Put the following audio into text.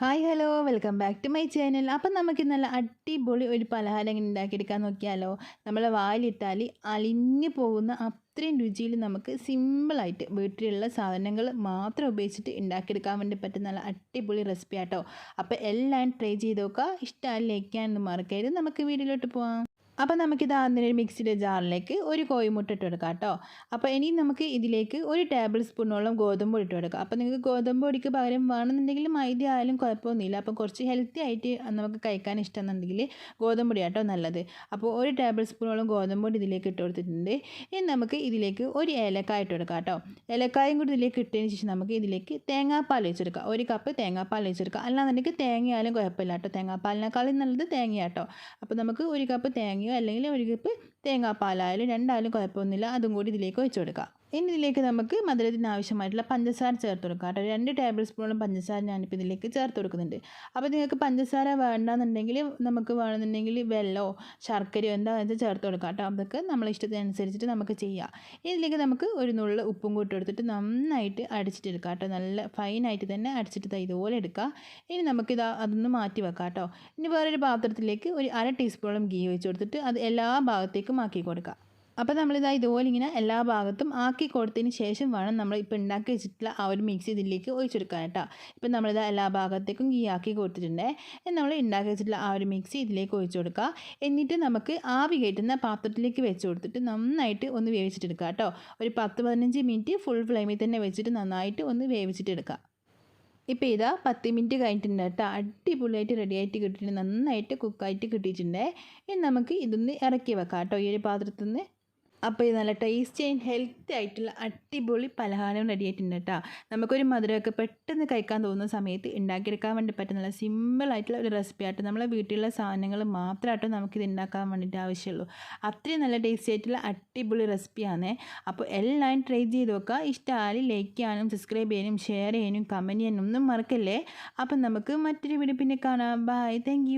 Hi hello. Welcome back to my channel. അപ്പം നമുക്ക് നല്ല അടിപൊളി ഒരു പലഹാരം ഇങ്ങനെ ഉണ്ടാക്കിയെടുക്കാൻ നോക്കിയാലോ. നമ്മളെ വായിലിട്ടാൽ അലിഞ്ഞു പോകുന്ന അത്രയും രുചിയിൽ നമുക്ക് സിമ്പിളായിട്ട് വീട്ടിലുള്ള സാധനങ്ങൾ മാത്രം ഉപയോഗിച്ചിട്ട് ഉണ്ടാക്കിയെടുക്കാൻ വേണ്ടി പറ്റുന്ന നല്ല അടിപൊളി റെസിപ്പി ആട്ടോ അപ്പോൾ എല്ലാം ട്രൈ ചെയ്ത് നോക്കുക. ഇഷ്ടമായി ലയിക്കാനൊന്നും മറക്കരുത്. നമുക്ക് വീട്ടിലോട്ട് പോവാം. അപ്പോൾ നമുക്കിത് ആദ്യം ഒരു മിക്സിയുടെ ജാറിലേക്ക് ഒരു കോഴിമുട്ട ഇട്ട് കൊടുക്കാം കേട്ടോ. അപ്പോൾ ഇനി നമുക്ക് ഇതിലേക്ക് ഒരു ടേബിൾ സ്പൂണോളം ഗോതമ്പ് ഇട്ട് കൊടുക്കാം. അപ്പോൾ നിങ്ങൾക്ക് ഗോതമ്പ് പൊടിക്ക് പകരം വേണമെന്നുണ്ടെങ്കിൽ മൈദ ആയാലും കുഴപ്പമൊന്നുമില്ല. അപ്പോൾ കുറച്ച് ഹെൽത്തി ആയിട്ട് നമുക്ക് കഴിക്കാൻ ഇഷ്ടമെന്നുണ്ടെങ്കിൽ ഗോതമ്പ് പൊടി കേട്ടോ നല്ലത്. അപ്പോൾ ഒരു ടേബിൾ സ്പൂണോളം ഗോതമ്പ് പൊടി ഇതിലേക്ക് ഇട്ട് കൊടുത്തിട്ടുണ്ട്. ഇനി നമുക്ക് ഇതിലേക്ക് ഒരു ഏലക്കായ ഇട്ട് കൊടുക്കാം കേട്ടോ. ഏലക്കായും കൂടി ഇതിലേക്ക് ഇട്ടതിന് ശേഷം നമുക്ക് ഇതിലേക്ക് തേങ്ങാപ്പാൽ വെച്ചെടുക്കാം ഒരു കപ്പ് തേങ്ങാപ്പാൽ വെച്ചെടുക്കാം അല്ലാന്നുണ്ടെങ്കിൽ തേങ്ങയായാലും കുഴപ്പമില്ല കേട്ടോ. തേങ്ങാപ്പാലിനേക്കാളും നല്ലത് തേങ്ങയാട്ടോ അപ്പോൾ നമുക്ക് ഒരു കപ്പ് അല്ലെങ്കിൽ ഒരു കപ്പ് തേങ്ങാപ്പാലായാലും രണ്ടായാലും കുഴപ്പമൊന്നുമില്ല. അതും കൂടി ഇതിലേക്ക് ഒഴിച്ചു കൊടുക്കാം. ഇനി ഇതിലേക്ക് നമുക്ക് മധുരത്തിന് ആവശ്യമായിട്ടുള്ള പഞ്ചസാര ചേർത്ത് കൊടുക്കാം കേട്ടോ. രണ്ട് ടേബിൾ സ്പൂണോളം പഞ്ചസാര ഞാനിപ്പോൾ ഇതിലേക്ക് ചേർത്ത് കൊടുക്കുന്നുണ്ട്. അപ്പോൾ നിങ്ങൾക്ക് പഞ്ചസാര വേണ്ടെന്നുണ്ടെങ്കിൽ നമുക്ക് വേണമെന്നുണ്ടെങ്കിൽ വെള്ളമോ ശർക്കരയോ എന്താ വെച്ചാൽ ചേർത്ത് കൊടുക്കാം കേട്ടോ. അതൊക്കെ നമ്മളെ ഇഷ്ടത്തിനനുസരിച്ചിട്ട് നമുക്ക് ചെയ്യാം. ഇതിലേക്ക് നമുക്ക് ഒരു നുള്ള ഉപ്പും കൂട്ടി എടുത്തിട്ട് നന്നായിട്ട് അടിച്ചിട്ടെടുക്കാം കേട്ടോ. നല്ല ഫൈനായിട്ട് തന്നെ അടിച്ചിട്ട് ഇതുപോലെ എടുക്കുക ഇനി നമുക്കിത് അതൊന്ന് മാറ്റി വെക്കാം കേട്ടോ. ഇനി വേറൊരു പാത്രത്തിലേക്ക് ഒരു അര ടീസ്പൂണോളം ഗീ വെച്ച് കൊടുത്തിട്ട് അത് എല്ലാ ഭാഗത്തേക്കും ആക്കി കൊടുക്കുക അപ്പോൾ നമ്മളിതാ ഇതുപോലെ ഇങ്ങനെ എല്ലാ ഭാഗത്തും ആക്കി കൊടുത്തതിന് ശേഷം വേണം നമ്മൾ ഇപ്പോൾ ഉണ്ടാക്കി വെച്ചിട്ടുള്ള ആ ഒരു മിക്സി ഇതിലേക്ക് ഒഴിച്ചെടുക്കാൻ കേട്ടോ. ഇപ്പം നമ്മളിതാ എല്ലാ ഭാഗത്തേക്കും ഈ ആക്കി കൊടുത്തിട്ടുണ്ട്. നമ്മൾ ഉണ്ടാക്കി വെച്ചിട്ടുള്ള ആ ഒരു മിക്സി ഇതിലേക്ക് ഒഴിച്ചു കൊടുക്കുക എന്നിട്ട് നമുക്ക് ആവി കയറ്റുന്ന പാത്രത്തിലേക്ക് വെച്ച് കൊടുത്തിട്ട് നന്നായിട്ട് ഒന്ന് വേവിച്ചിട്ടെടുക്കുക കേട്ടോ. ഒരു പത്ത് പതിനഞ്ച് മിനിറ്റ് ഫുൾ ഫ്ലെയിമിൽ തന്നെ വെച്ചിട്ട് നന്നായിട്ട് ഒന്ന് വേവിച്ചിട്ടെടുക്കുക ഇപ്പോൾ ഇതാ പത്ത് മിനിറ്റ് കഴിഞ്ഞിട്ടുണ്ട് കേട്ടോ. അടിപൊളിയായിട്ട് റെഡി ആയിട്ട് കിട്ടിയിട്ടുണ്ട്. നന്നായിട്ട് കുക്കായിട്ട് കിട്ടിയിട്ടുണ്ട്. ഇനി നമുക്ക് ഇതൊന്ന് ഇറക്കി വെക്കാം കേട്ടോ. ഈ ഒരു പാത്രത്തിൽ നിന്ന് അപ്പോൾ ഇത് നല്ല ടേസ്റ്റി ആൻഡ് ഹെൽത്തി ആയിട്ടുള്ള അടിപൊളി പലഹാരം റെഡി ആയിട്ടുണ്ട് കേട്ടോ നമുക്കൊരു മധുരമൊക്കെ പെട്ടെന്ന് കഴിക്കാൻ തോന്നുന്ന സമയത്ത് ഉണ്ടാക്കിയെടുക്കാൻ വേണ്ടി പറ്റുന്ന സിമ്പിളായിട്ടുള്ള ഒരു റെസിപ്പി ആയിട്ട് നമ്മളെ വീട്ടിലുള്ള സാധനങ്ങൾ മാത്രമായിട്ട് നമുക്കിത് ഉണ്ടാക്കാൻ വേണ്ടിയിട്ട് ആവശ്യമുള്ളൂ അത്രയും നല്ല ടേസ്റ്റി ആയിട്ടുള്ള അടിപൊളി റെസിപ്പിയാണ് അപ്പോൾ എല്ലാം ട്രൈ ചെയ്ത് നോക്കുക ഇഷ്ടമായി ലൈക്ക് ചെയ്യാനും സബ്സ്ക്രൈബ് ചെയ്യാനും ഷെയർ ചെയ്യാനും കമന്റ് ചെയ്യാനും ഒന്നും മറക്കല്ലേ? അപ്പം നമുക്ക് മറ്റൊരു വീഡിയോ പിന്നെ കാണാം. Bye thank